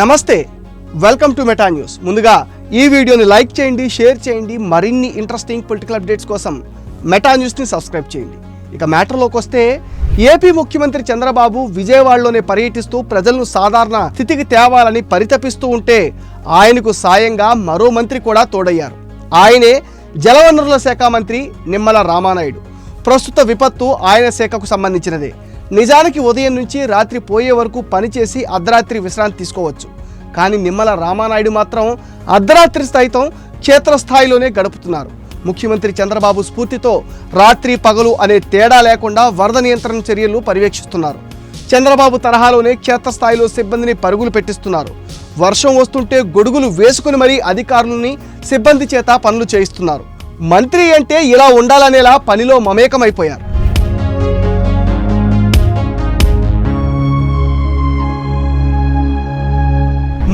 నమస్తే welcome to meta news ముందుగా ఈ వీడియోని లైక్ చేయండి షేర్ చేయండి మరిన్ని ఇంట్రెస్టింగ్ పొలిటికల్ అప్డేట్స్ కోసం మెటా న్యూస్ని సబ్స్క్రైబ్ చేయండి. ఇక మ్యాటర్లోకి వస్తే ఏపీ ముఖ్యమంత్రి చంద్రబాబు విజయవాడలోనే పర్యటిస్తూ ప్రజలను సాధారణ స్థితికి తేవాలని పరితపిస్తూ ఉంటే ఆయనకు సాయంగా మరో మంత్రి కూడా తోడయ్యారు. ఆయనే జలవనరుల శాఖ మంత్రి నిమ్మల రామానాయుడు. ప్రస్తుత విపత్తు ఆయన శాఖకు సంబంధించినదే. నిజానికి ఉదయం నుంచి రాత్రి పోయే వరకు పనిచేసి అర్ధరాత్రి విశ్రాంతి తీసుకోవచ్చు. కానీ నిమ్మల రామానాయుడు మాత్రం అర్ధరాత్రి సైతం క్షేత్రస్థాయిలోనే గడుపుతున్నారు. ముఖ్యమంత్రి చంద్రబాబు స్ఫూర్తితో రాత్రి పగలు అనే తేడా లేకుండా వరద నియంత్రణ చర్యలు పర్యవేక్షిస్తున్నారు. చంద్రబాబు తరహాలోనే క్షేత్రస్థాయిలో సిబ్బందిని పరుగులు పెట్టిస్తున్నారు. వర్షం వస్తుంటే గొడుగులు వేసుకుని మరీ అధికారులని సిబ్బంది చేత పనులు చేయిస్తున్నారు. మంత్రి అంటే ఇలా ఉండాలనేలా పనిలో మమేకమైపోయారు.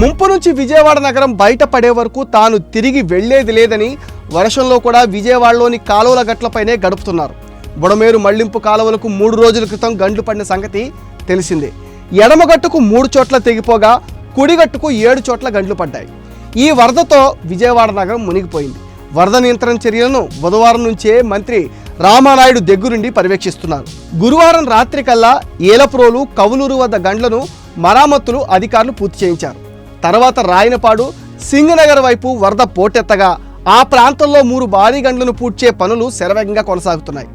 ముంపు నుంచి విజయవాడ నగరం బయటపడే వరకు తాను తిరిగి వెళ్ళేది లేదని వర్షంలో కూడా విజయవాడలోని కాలువల గట్లపైనే గడుపుతున్నారు. బుడమేరు మళ్ళింపు కాలువలకు మూడు రోజుల క్రితం గండ్లు పడిన సంగతి తెలిసిందే. ఎడమగట్టుకు మూడు చోట్ల తెగిపోగా కుడిగట్టుకు ఏడు చోట్ల గండ్లు పడ్డాయి. ఈ వరదతో విజయవాడ నగరం మునిగిపోయింది. వరద నియంత్రణ చర్యలను బుధవారం నుంచే మంత్రి రామానాయుడు దగ్గరుండి పర్యవేక్షిస్తున్నారు. గురువారం రాత్రి కల్లా ఏలప్రోలు కవులూరు వద్ద గండ్లను మరామతులు అధికారులు పూర్తి చేయించారు. తర్వాత రాయనపాడు సింగనగర్ వైపు వరద పోటెత్తగా ఆ ప్రాంతంలో మూడు భారీ గండ్లను పూడ్చే పనులు శరవేగంగా కొనసాగుతున్నాయి.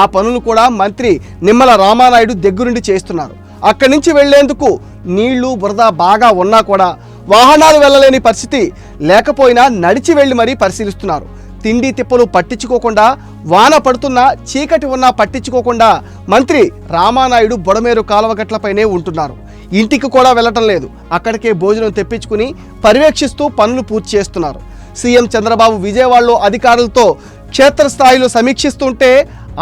ఆ పనులు కూడా మంత్రి నిమ్మల రామానాయుడు దగ్గరుండి చేస్తున్నారు అక్కడి నుంచి వెళ్ళేందుకు నీళ్ళు బురద బాగా ఉన్నా కూడా వాహనాలు వెళ్ళలేని పరిస్థితి లేకపోయినా నడిచి వెళ్ళి మరీ పరిశీలిస్తున్నారు. తిండి తిప్పలు పట్టించుకోకుండా వాన పడుతున్నా చీకటి ఉన్నా పట్టించుకోకుండా మంత్రి రామానాయుడు బొడమేరు కాలువగట్లపైనే ఉంటున్నారు. ఇంటికి కూడా వెళ్ళటం లేదు. అక్కడికే భోజనం తెప్పించుకుని పర్యవేక్షిస్తూ పనులు పూర్తి చేస్తున్నారు. సీఎం చంద్రబాబు విజయవాడలో అధికారులతో క్షేత్రస్థాయిలో సమీక్షిస్తుంటే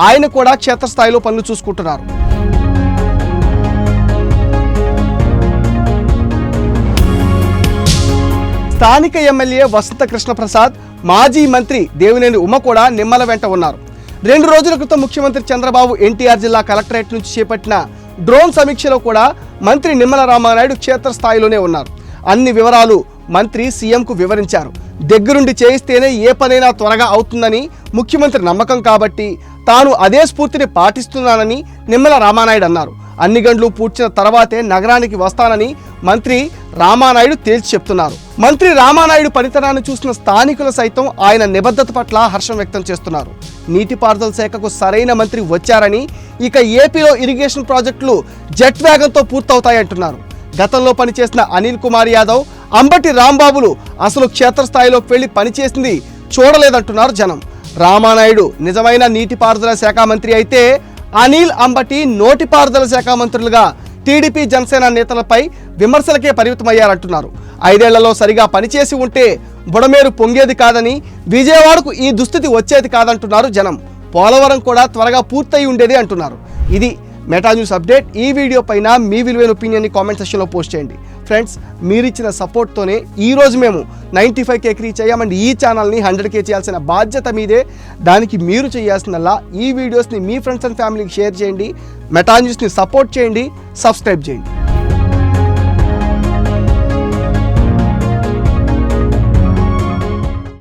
ఆయన కూడా క్షేత్రస్థాయిలో పనులు చూసుకుంటున్నారు. స్థానిక ఎమ్మెల్యే వసంత కృష్ణప్రసాద్ మాజీ మంత్రి దేవినేని ఉమ కూడా నిమ్మల వెంట ఉన్నారు. రెండు రోజుల క్రితం ముఖ్యమంత్రి చంద్రబాబు ఎన్టీఆర్ జిల్లా కలెక్టరేట్ నుంచి చేపట్టిన డ్రోన్ సమీక్షలో కూడా మంత్రి నిమ్మల రామానాయుడు క్షేత్రస్థాయిలోనే ఉన్నారు. అన్ని వివరాలు మంత్రి సీఎంకు వివరించారు. దగ్గరుండి చేయిస్తేనే ఏ పనైనా త్వరగా అవుతుందని ముఖ్యమంత్రి నమ్మకం కాబట్టి తాను అదే స్ఫూర్తిని పాటిస్తున్నానని నిమ్మల రామానాయుడు అన్నారు. అన్ని గంటలు పూడ్చిన తర్వాతే నగరానికి వస్తానని మంత్రి రామానాయుడు తేల్చి చెప్తున్నారు. మంత్రి రామానాయుడు పనితనాన్ని చూసిన స్థానికులు సైతం ఆయన నిబద్ధత పట్ల హర్షం వ్యక్తం చేస్తున్నారు. నీటిపారుదల శాఖకు సరైన మంత్రి వచ్చారని ఇక ఏపీలో ఇరిగేషన్ ప్రాజెక్టులు జెట్ వేగంతో పూర్తవుతాయంటున్నారు. గతంలో పనిచేసిన అనిల్ కుమార్ యాదవ్ అంబటి రాంబాబులు అసలు క్షేత్రస్థాయిలోకి వెళ్ళి పనిచేసింది చూడలేదంటున్నారు జనం. రామానాయుడు నిజమైన నీటిపారుదల శాఖ మంత్రి అయితే అనిల్ అంబటి నోటిపారుదల శాఖ మంత్రులుగా టీడీపీ జనసేన నేతలపై విమర్శలకే పరిమితమయ్యారంటున్నారు. ఐదేళ్ళలో సరిగా పనిచేసి ఉంటే బుడమేరు పొంగేది కాదని విజయవాడకు ఈ దుస్థితి వచ్చేది కాదంటున్నారు జనం. పోలవరం కూడా త్వరగా పూర్తయి ఉండేది అంటున్నారు. ఇది మెటా న్యూస్ అప్డేట్. ఈ వీడియో పైన మీ విలువైన ఒపీనియన్ని కామెంట్ సెక్షన్లో పోస్ట్ చేయండి. ఫ్రెండ్స్ మీరిచ్చిన సపోర్ట్తోనే ఈ రోజు మేము నైంటీ ఫైవ్ కేకి రీచ్ అయ్యామండి ఈ ఛానల్ని హండ్రెడ్ కే చేయాల్సిన బాధ్యత మీదే. దానికి మీరు చేయాల్సినలా ఈ వీడియోస్ని మీ ఫ్రెండ్స్ అండ్ ఫ్యామిలీకి షేర్ చేయండి. మెటా న్యూస్ని సపోర్ట్ చేయండి. సబ్స్క్రైబ్ చేయండి.